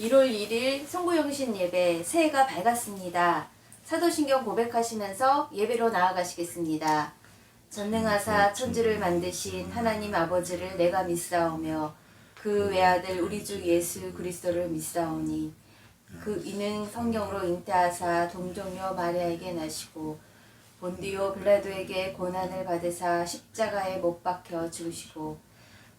1월 1일 송구영신 예배 새해가 밝았습니다. 사도신경 고백하시면서 예배로 나아가시겠습니다. 전능하사 천지를 만드신 하나님 아버지를 내가 믿사오며 그 외아들 우리 주 예수 그리스도를 믿사오니 그 이는 성경으로 잉태하사 동정녀 마리아에게 나시고 본디오 빌라도에게 고난을 받으사 십자가에 못 박혀 죽으시고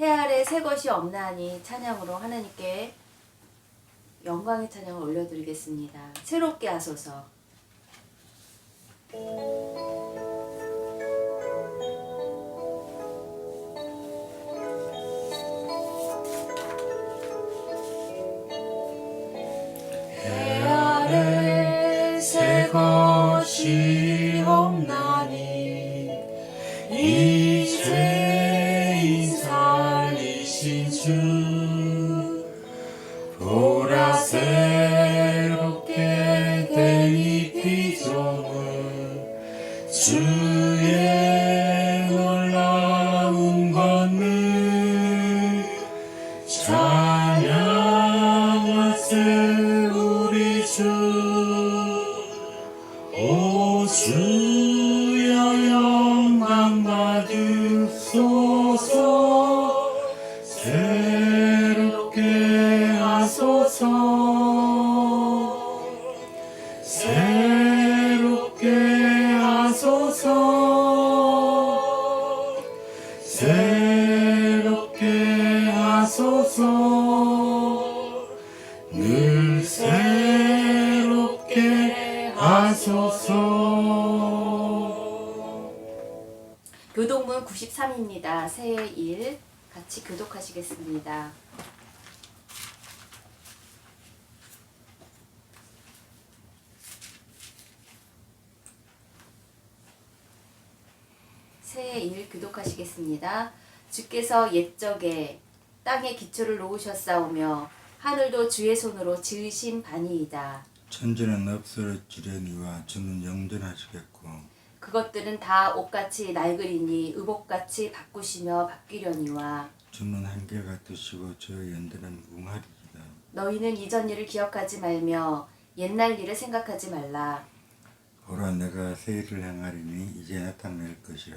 해 아래 새 것이 없나니 찬양으로 하나님께 영광의 찬양을 올려드리겠습니다. 새롭게 하소서. 새 것이 없나니 새롭게 하소서 새롭게 하소서 늘 새롭게 하소서 교독문 93입니다. 새해 일 같이 교독하시겠습니다. 새해 일 교독하시겠습니다. 주께서 옛적에 땅에 기초를 놓으셨사오며 하늘도 주의 손으로 지으신 바니이다. 천지는 없어지려니와 주는 영전하시겠고 그것들은 다 옷같이 낡으리니 의복같이 바꾸시며 바뀌려니와 주는 한결 같으시고 저 연대는 웅하리이다 너희는 이전 일을 기억하지 말며 옛날 일을 생각하지 말라. 보라 내가 새 일을 행하리니 이제 나타낼 것이라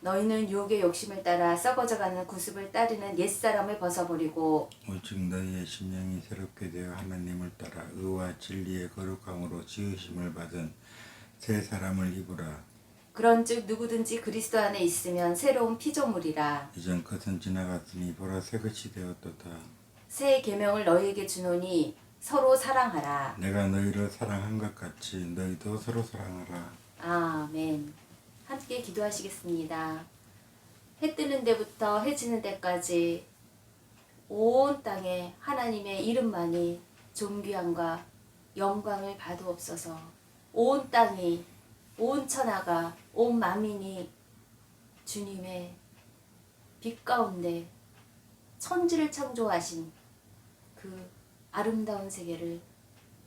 너희는 유혹의 욕심을 따라 썩어져가는 구습을 따르는 옛사람을 벗어버리고 오직 너희의 심령이 새롭게 되어 하나님을 따라 의와 진리의 거룩함으로 지으심을 받은 새 사람을 입으라 그런즉 누구든지 그리스도 안에 있으면 새로운 피조물이라. 이전 것은 지나갔으니 보라 새 것이 되었도다 새 계명을 너희에게 주노니 서로 사랑하라. 내가 너희를 사랑한 것 같이 너희도 서로 사랑하라 아멘. 함께 기도하시겠습니다. 해 뜨는 데부터 해 지는 데까지 온 땅에 하나님의 이름만이 존귀함과 영광을 받으옵소서. 온 땅이 온 천하가 온 만민이 주님의 빛 가운데 천지를 창조하신 그 아름다운 세계를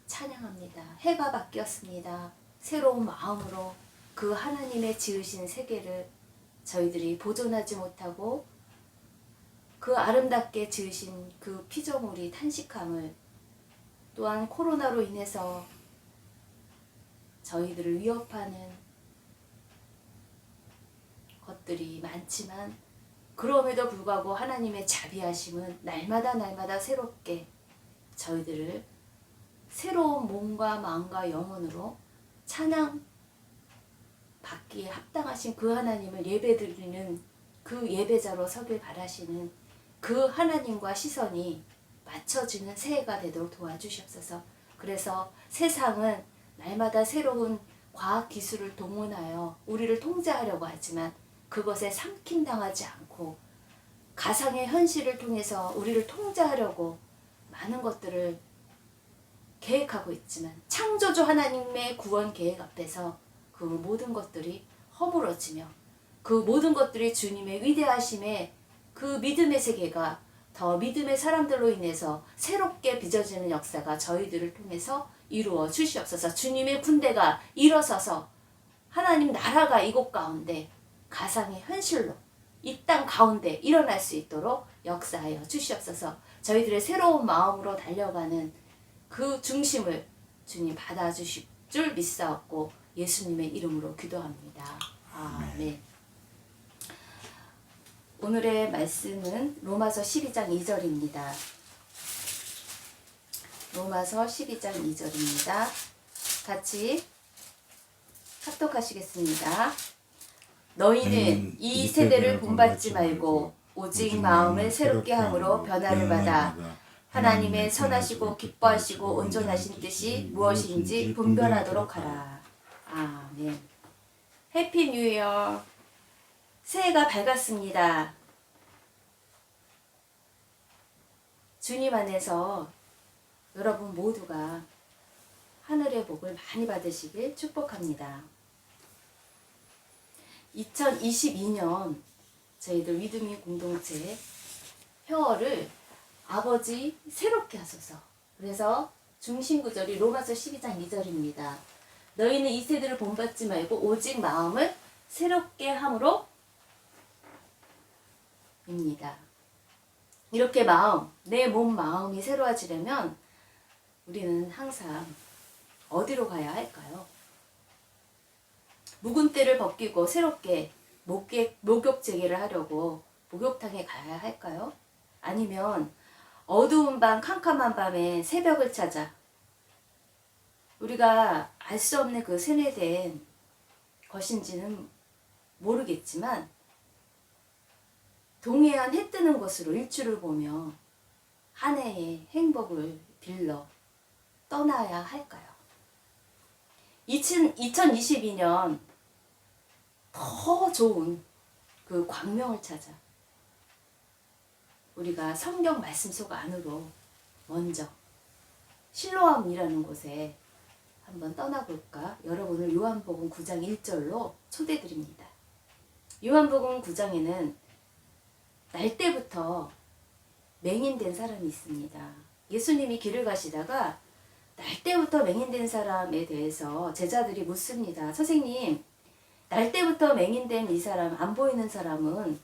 찬양합니다. 해가 바뀌었습니다. 새로운 마음으로 그 하나님의 지으신 세계를 저희들이 보존하지 못하고 그 아름답게 지으신 그 피조물이 탄식함을 또한 코로나로 인해서 저희들을 위협하는 것들이 많지만 그럼에도 불구하고 하나님의 자비하심은 날마다 날마다 새롭게 저희들을 새로운 몸과 마음과 영혼으로 찬양 받기에 합당하신 그 하나님을 예배드리는 그 예배자로 서길 바라시는 그 하나님과 시선이 맞춰지는 새해가 되도록 도와주시옵소서. 그래서 세상은 날마다 새로운 과학 기술을 동원하여 우리를 통제하려고 하지만 그것에 삼킴당하지 않고 가상의 현실을 통해서 우리를 통제하려고 많은 것들을 계획하고 있지만 창조주 하나님의 구원 계획 앞에서 그 모든 것들이 허물어지며 그 모든 것들이 주님의 위대하심에 그 믿음의 세계가 더 믿음의 사람들로 인해서 새롭게 빚어지는 역사가 저희들을 통해서 이루어 주시옵소서. 주님의 군대가 일어서서 하나님 나라가 이곳 가운데 가상의 현실로 이 땅 가운데 일어날 수 있도록 역사하여 주시옵소서. 저희들의 새로운 마음으로 달려가는 그 중심을 주님 받아주실 줄 믿사옵고 예수님의 이름으로 기도합니다. 아멘. 오늘의 말씀은 로마서 12장 2절입니다. 로마서 12장 2절입니다. 같이 합독하시겠습니다. 너희는 이 세대를 본받지 말고 오직 마음을 새롭게 함으로 변화를 받아 하나님의 선하시고 기뻐하시고 온전하신 뜻이 무엇인지 분별하도록 하라. 아멘. 해피 뉴 이어. 새해가 밝았습니다. 주님 안에서 여러분 모두가 하늘의 복을 많이 받으시길 축복합니다. 2022년 저희들 위드미 공동체 혀를 아버지 새롭게 하소서. 그래서 중심 구절이 로마서 12장 2절입니다. 너희는 이 세대를 본받지 말고 오직 마음을 새롭게 함으로 입니다. 이렇게 마음, 내 몸 마음이 새로워지려면 우리는 항상 어디로 가야 할까요? 묵은 때를 벗기고 새롭게 목욕, 목욕 재개를 하려고 목욕탕에 가야 할까요? 아니면 어두운 밤 캄캄한 밤에 새벽을 찾아 우리가 알 수 없는 그 세뇌된 것인지는 모르겠지만 동해안 해 뜨는 곳으로 일출을 보며 한 해의 행복을 빌러 떠나야 할까요? 2022년 더 좋은 그 광명을 찾아 우리가 성경 말씀 속 안으로 먼저 실로암이라는 곳에 한번 떠나볼까? 여러분을 요한복음 9장 1절로 초대드립니다. 요한복음 9장에는 날 때부터 맹인된 사람이 있습니다. 예수님이 길을 가시다가 날 때부터 맹인된 사람에 대해서 제자들이 묻습니다. 선생님, 날 때부터 맹인된 이 사람, 안 보이는 사람은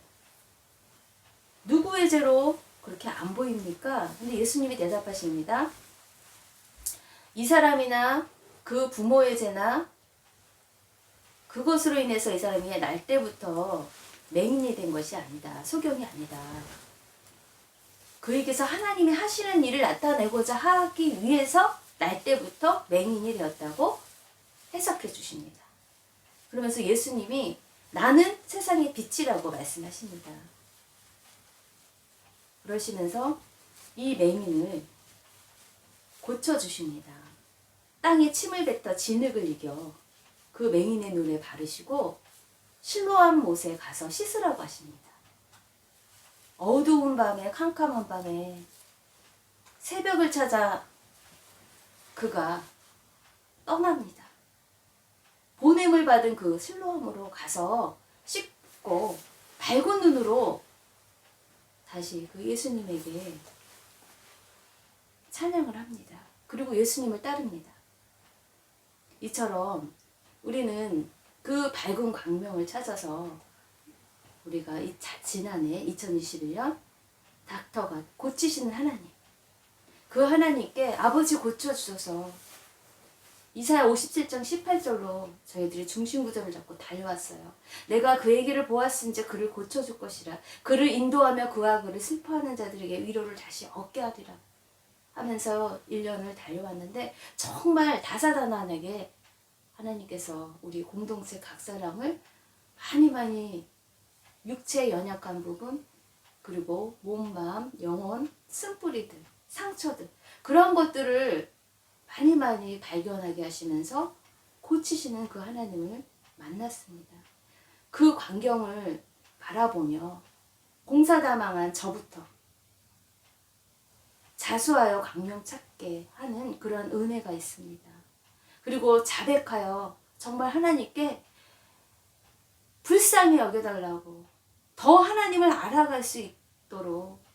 누구의 죄로 그렇게 안 보입니까? 근데 예수님이 대답하십니다. 이 사람이나 그 부모의 죄나 그것으로 인해서 이 사람이 날 때부터 맹인이 된 것이 아니다. 소경이 아니다. 그에게서 하나님이 하시는 일을 나타내고자 하기 위해서 날 때부터 맹인이 되었다고 해석해 주십니다. 그러면서 예수님이 나는 세상의 빛이라고 말씀하십니다. 그러시면서 이 맹인을 고쳐주십니다. 땅에 침을 뱉어 진흙을 이겨 그 맹인의 눈에 바르시고 실로암 못에 가서 씻으라고 하십니다. 어두운 밤에 캄캄한 밤에 새벽을 찾아 그가 떠납니다. 보냄을 받은 그 실로암으로 가서 씻고 밝은 눈으로 다시 그 예수님에게 찬양을 합니다. 그리고 예수님을 따릅니다. 이처럼 우리는 그 밝은 광명을 찾아서 우리가 이 자- 지난해 2021년 닥터가 고치시는 하나님 그 하나님께 아버지 고쳐주셔서 이사야 57장 18절로 저희들이 중심구절을 잡고 달려왔어요. 내가 그에게를 보았은지 그를 고쳐줄 것이라. 그를 인도하며 그와 그를 슬퍼하는 자들에게 위로를 다시 얻게 하리라. 하면서 1년을 달려왔는데 정말 다사다난하게 하나님께서 우리 공동체 각 사람을 많이 많이 육체 연약한 부분 그리고 몸, 마음, 영혼, 쓴뿌리들, 상처들 그런 것들을 많이 많이 발견하게 하시면서 고치시는 그 하나님을 만났습니다. 그 광경을 바라보며 공사다망한 저부터 자수하여 강령 찾게 하는 그러한 은혜가 있습니다. 그리고 자백하여 정말 하나님께 불쌍히 여겨달라고 더 하나님을 알아갈 수 있도록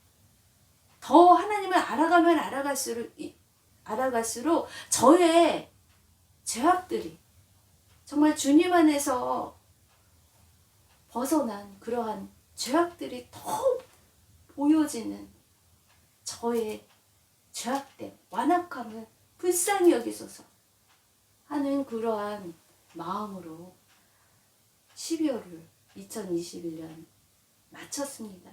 더 하나님을 알아가면 알아갈수록 이- 알아갈수록 저의 죄악들이 정말 주님 안에서 벗어난 그러한 죄악들이 더 보여지는 저의 죄악됨, 완악함을 불쌍히 여기소서 하는 그러한 마음으로 12월을 2021년 마쳤습니다.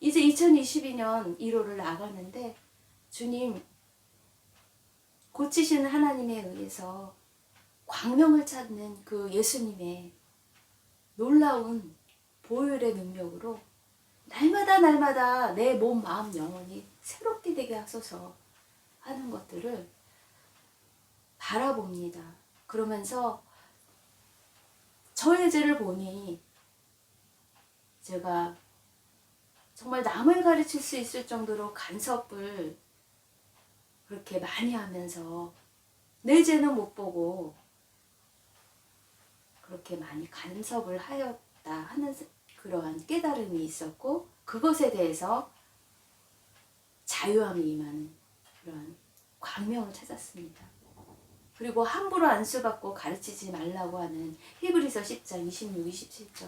이제 2022년 1월을 나가는데 주님 고치시는 하나님에 의해서 광명을 찾는 그 예수님의 놀라운 보혈의 능력으로 날마다 날마다 내 몸, 마음, 영혼이 새롭게 되게 하소서 하는 것들을 바라봅니다. 그러면서 저의 죄를 보니 제가 정말 남을 가르칠 수 있을 정도로 간섭을 그렇게 많이 하면서 내 죄는 못 보고 그렇게 많이 간섭을 하였다 하는 그러한 깨달음이 있었고 그것에 대해서 자유함이 임하는 그런 광명을 찾았습니다. 그리고 함부로 안수받고 가르치지 말라고 하는 히브리서 10장 26, 27절.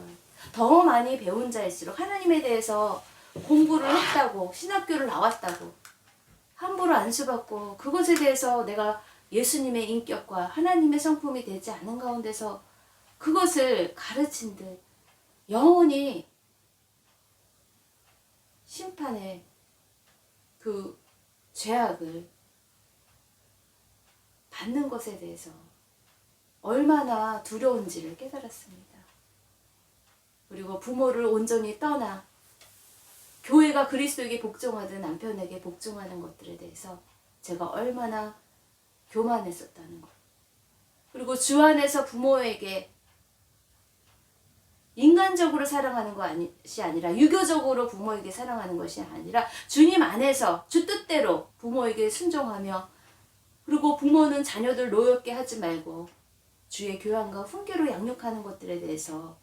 더 많이 배운 자일수록 하나님에 대해서 공부를 했다고 신학교를 나왔다고 함부로 안수받고 그것에 대해서 내가 예수님의 인격과 하나님의 성품이 되지 않은 가운데서 그것을 가르친 듯 영원히 심판의 그 죄악을 받는 것에 대해서 얼마나 두려운지를 깨달았습니다. 그리고 부모를 온전히 떠나 교회가 그리스도에게 복종하든 남편에게 복종하는 것들에 대해서 제가 얼마나 교만했었다는 것. 그리고 주 안에서 부모에게 인간적으로 사랑하는 것이 아니라 유교적으로 부모에게 사랑하는 것이 아니라 주님 안에서 주 뜻대로 부모에게 순종하며 그리고 부모는 자녀들 노엽게 하지 말고 주의 교양과 훈계로 양육하는 것들에 대해서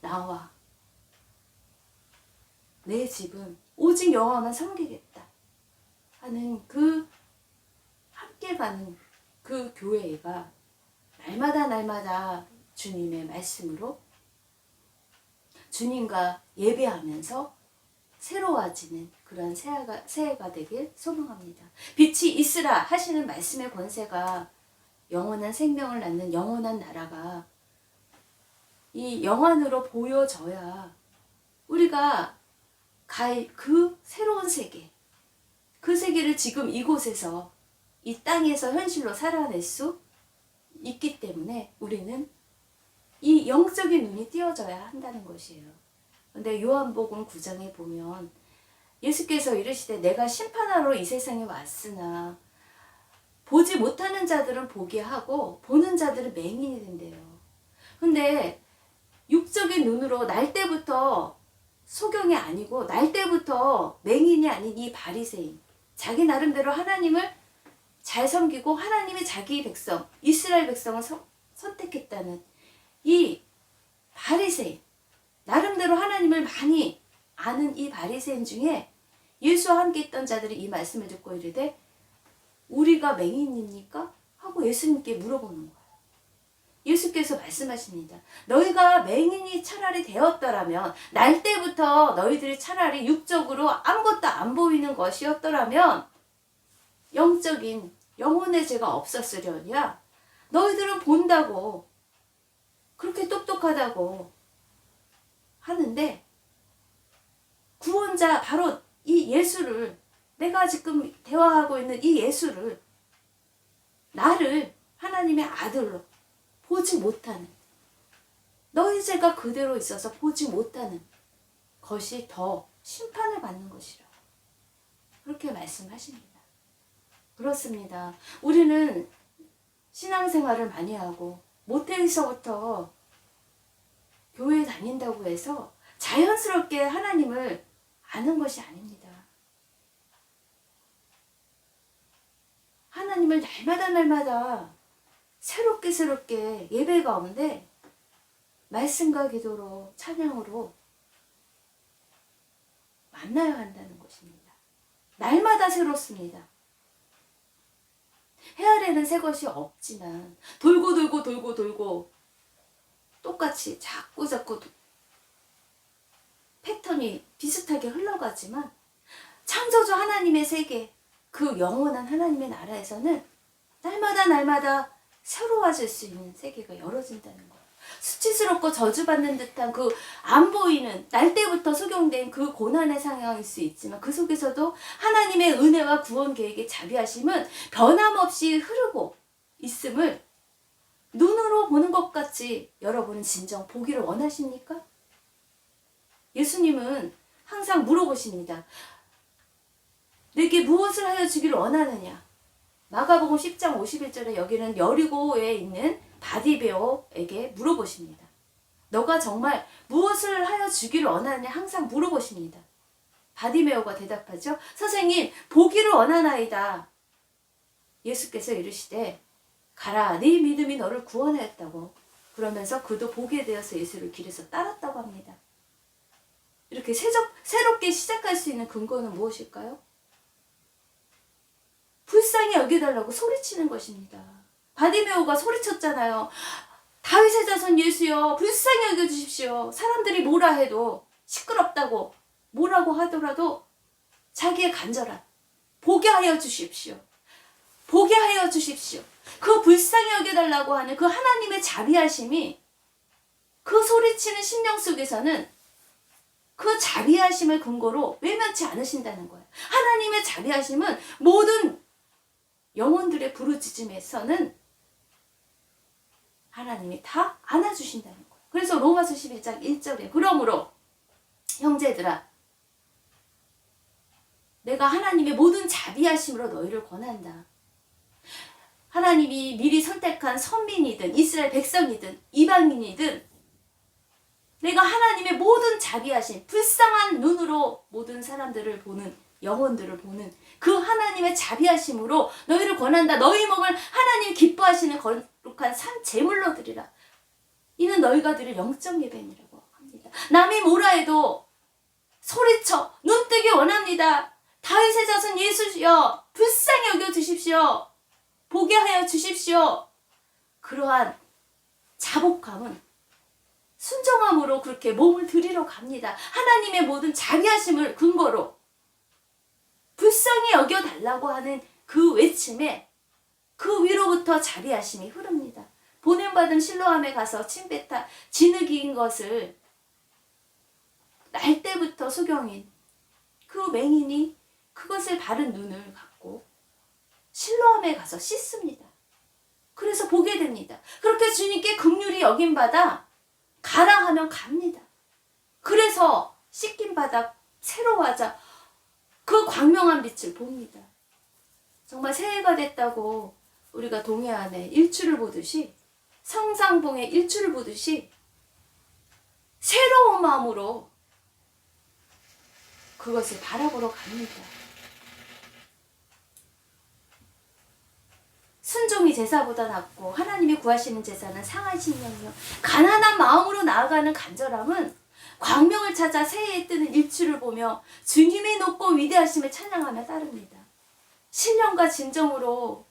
나와 내 집은 오직 여호와만 섬기겠다 하는 그 함께 가는 그 교회가 날마다 날마다 주님의 말씀으로 주님과 예배하면서 새로워지는 그런 새해가, 새해가 되길 소망합니다. 빛이 있으라 하시는 말씀의 권세가 영원한 생명을 낳는 영원한 나라가 이 영안으로 보여져야 우리가 갈 그 새로운 세계, 그 세계를 지금 이곳에서 이 땅에서 현실로 살아낼 수 있기 때문에 우리는 이 영적인 눈이 띄어져야 한다는 것이에요. 근데 요한복음 9장에 보면 예수께서 이르시되 내가 심판하러 이 세상에 왔으나 보지 못하는 자들은 보게 하고 보는 자들은 맹인이 된대요. 근데 육적인 눈으로 날 때부터 소경이 아니고 날 때부터 맹인이 아닌 이 바리새인 자기 나름대로 하나님을 잘 섬기고 하나님이 자기 백성 이스라엘 백성을 서- 선택했다는 이 바리새인 나름대로 하나님을 많이 아는 이 바리새인 중에 예수와 함께 있던 자들이 이 말씀을 듣고 이르되 우리가 맹인입니까? 하고 예수님께 물어보는 거예요. 예수께서 말씀하십니다. 너희가 맹인이 차라리 되었더라면 날 때부터 너희들이 차라리 육적으로 아무것도 안 보이는 것이었더라면 영적인 영혼의 죄가 없었으려니와 너희들은 본다고 그렇게 똑똑하다고 하는데 구원자 바로 이 예수를 내가 지금 대화하고 있는 이 예수를 나를 하나님의 아들로 보지 못하는 너희 죄가 그대로 있어서 보지 못하는 것이 더 심판을 받는 것이라 그렇게 말씀하십니다. 그렇습니다. 우리는 신앙생활을 많이 하고 모태에서부터 교회에 다닌다고 해서 자연스럽게 하나님을 아는 것이 아닙니다. 하나님을 날마다 날마다 새롭게 새롭게 예배 가운데 말씀과 기도로 찬양으로 만나야 한다는 것입니다. 날마다 새롭습니다. 해 아래는 새 것이 없지만 돌고 돌고 돌고 돌고 똑같이 자꾸 자꾸 도- 패턴이 비슷하게 흘러가지만 창조주 하나님의 세계 그 영원한 하나님의 나라에서는 날마다 날마다 새로워질 수 있는 세계가 열어진다는 거예요. 수치스럽고 저주받는 듯한 그 안 보이는 날 때부터 수경된 그 고난의 상황일 수 있지만 그 속에서도 하나님의 은혜와 구원 계획의 자비하심은 변함없이 흐르고 있음을 눈으로 보는 것 같이 여러분은 진정 보기를 원하십니까? 예수님은 항상 물어보십니다. 내게 무엇을 하여 주기를 원하느냐? 마가복음 10장 51절에 여기는 여리고에 있는 바디베오에게 물어보십니다. 너가 정말 무엇을 하여 주기를 원하느냐 항상 물어보십니다. 바디메오가 대답하죠. 선생님, 보기를 원하나이다. 예수께서 이르시되 가라 네 믿음이 너를 구원하였다고 그러면서 그도 보게 되어서 예수를 길에서 따랐다고 합니다. 이렇게 새적, 새롭게 시작할 수 있는 근거는 무엇일까요? 불쌍히 여겨달라고 소리치는 것입니다. 바디메오가 소리쳤잖아요. 다윗의 자손 예수여 불쌍히 여겨주십시오. 사람들이 뭐라 해도 시끄럽다고 뭐라고 하더라도 자기의 간절함 보게 하여 주십시오. 보게 하여 주십시오. 그 불쌍히 여겨달라고 하는 그 하나님의 자비하심이 그 소리치는 심령 속에서는 그 자비하심을 근거로 외면치 않으신다는 거예요. 하나님의 자비하심은 모든 영혼들의 부르짖음에서는 하나님이 다 안아주신다는 거예요. 그래서 로마서 11장 1절에 그러므로 형제들아 내가 하나님의 모든 자비하심으로 너희를 권한다. 하나님이 미리 선택한 선민이든 이스라엘 백성이든 이방인이든 내가 하나님의 모든 자비하심, 불쌍한 눈으로 모든 사람들을 보는 영혼들을 보는 그 하나님의 자비하심으로 너희를 권한다. 너희 몸을 하나님 기뻐하시는 거룩한 산 제물로 드리라. 이는 너희가 드릴 영적 예배니라고 합니다. 남이 뭐라 해도 소리쳐 눈뜨기 원합니다. 다윗의 자손 예수여 불쌍히 여겨 주십시오. 보게 하여 주십시오. 그러한 자복함은 순종함으로 그렇게 몸을 드리러 갑니다. 하나님의 모든 자비하심을 근거로 불쌍히 여겨 달라고 하는 그 외침에 그 위로부터 자비하심이 흐릅니다. 보냄받은 실로함에 가서 침뱉다 진흙인 것을 날 때부터 수경인 그 맹인이 그것을 바른 눈을 갖고 실로함에 가서 씻습니다. 그래서 보게 됩니다. 그렇게 주님께 긍휼히 여김 받아 가라 하면 갑니다. 그래서 씻김 받아 새로워하자 그 광명한 빛을 봅니다. 정말 새해가 됐다고 우리가 동해안에 일출을 보듯이 성상봉에 일출을 보듯이 새로운 마음으로 그것을 바라보러 갑니다. 순종이 제사보다 낫고 하나님이 구하시는 제사는 상한 신령이요 가난한 마음으로 나아가는 간절함은 광명을 찾아 새해에 뜨는 일출을 보며 주님의 높고 위대하심을 찬양하며 따릅니다. 신령과 진정으로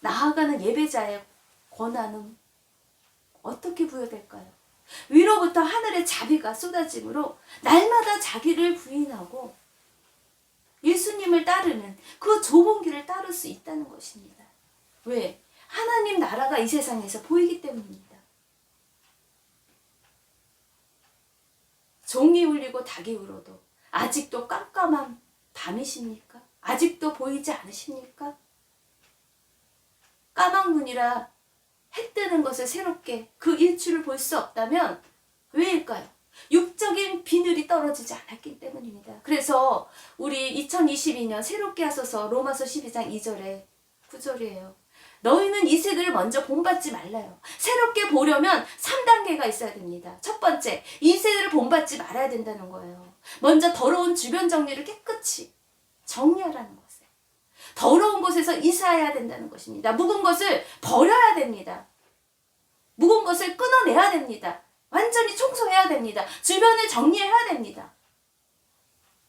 나아가는 예배자의 권한은 어떻게 부여될까요? 위로부터 하늘의 자비가 쏟아짐으로 날마다 자기를 부인하고 예수님을 따르는 그 좁은 길을 따를 수 있다는 것입니다. 왜? 하나님 나라가 이 세상에서 보이기 때문입니다. 종이 울리고 닭이 울어도 아직도 깜깜한 밤이십니까? 아직도 보이지 않으십니까? 까막 눈이라 해 뜨는 것을 새롭게 그 일출을 볼 수 없다면 왜일까요? 육적인 비늘이 떨어지지 않았기 때문입니다. 그래서 우리 2022년 새롭게 하소서 로마서 12장 2절에 9절이에요. 너희는 이 세대를 먼저 본받지 말라요. 새롭게 보려면 3단계가 있어야 됩니다. 첫 번째, 이 세대를 본받지 말아야 된다는 거예요. 먼저 더러운 주변 정리를 깨끗이 정리하라는. 더러운 곳에서 이사해야 된다는 것입니다. 묵은 것을 버려야 됩니다. 묵은 것을 끊어내야 됩니다. 완전히 청소해야 됩니다. 주변을 정리해야 됩니다.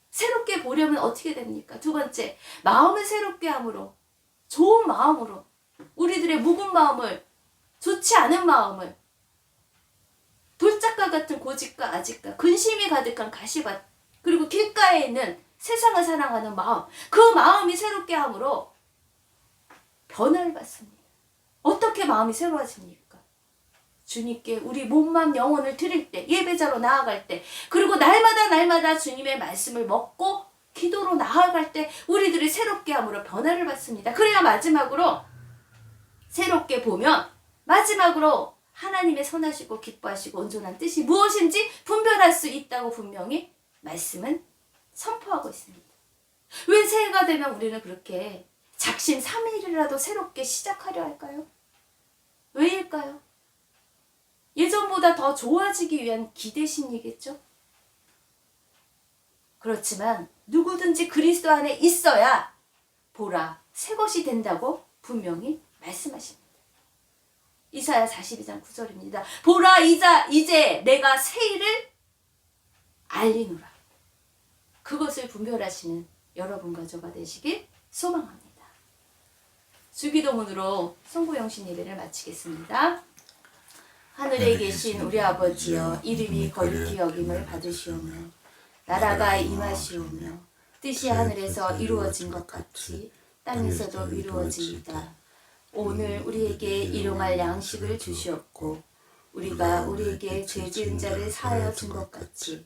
새롭게 보려면 어떻게 됩니까? 두 번째, 마음을 새롭게 함으로, 좋은 마음으로, 우리들의 묵은 마음을, 좋지 않은 마음을, 돌짝과 같은 고집과 아직과 근심이 가득한 가시밭, 그리고 길가에 있는 세상을 사랑하는 마음, 그 마음이 새롭게 함으로 변화를 받습니다. 어떻게 마음이 새로워집니까? 주님께 우리 몸만 영혼을 드릴 때, 예배자로 나아갈 때, 그리고 날마다 날마다 주님의 말씀을 먹고 기도로 나아갈 때 우리들이 새롭게 함으로 변화를 받습니다. 그래야 마지막으로 새롭게 보면 마지막으로 하나님의 선하시고 기뻐하시고 온전한 뜻이 무엇인지 분별할 수 있다고 분명히 말씀은 선포하고 있습니다. 왜 새해가 되면 우리는 그렇게 작심 삼일이라도 새롭게 시작하려 할까요? 왜일까요? 예전보다 더 좋아지기 위한 기대 심리겠죠? 그렇지만 누구든지 그리스도 안에 있어야 보라 새 것이 된다고 분명히 말씀하십니다. 이사야 42장 9절입니다. 보라 이자 이제 내가 새 일을 알리노라. 그것을 분별하시는 여러분과 저가 되시길 소망합니다. 주기도문으로 성부영신 예배를 마치겠습니다. 하늘에 계신 우리 아버지여 이름이 거룩히 여김을 받으시오며 나라가 임하시오며 뜻이 하늘에서 이루어진 것 같이 땅에서도 이루어지이다. 오늘 우리에게 일용할 양식을 주시옵고 우리가 우리에게 죄 지은 자를 사하여 준 것 같이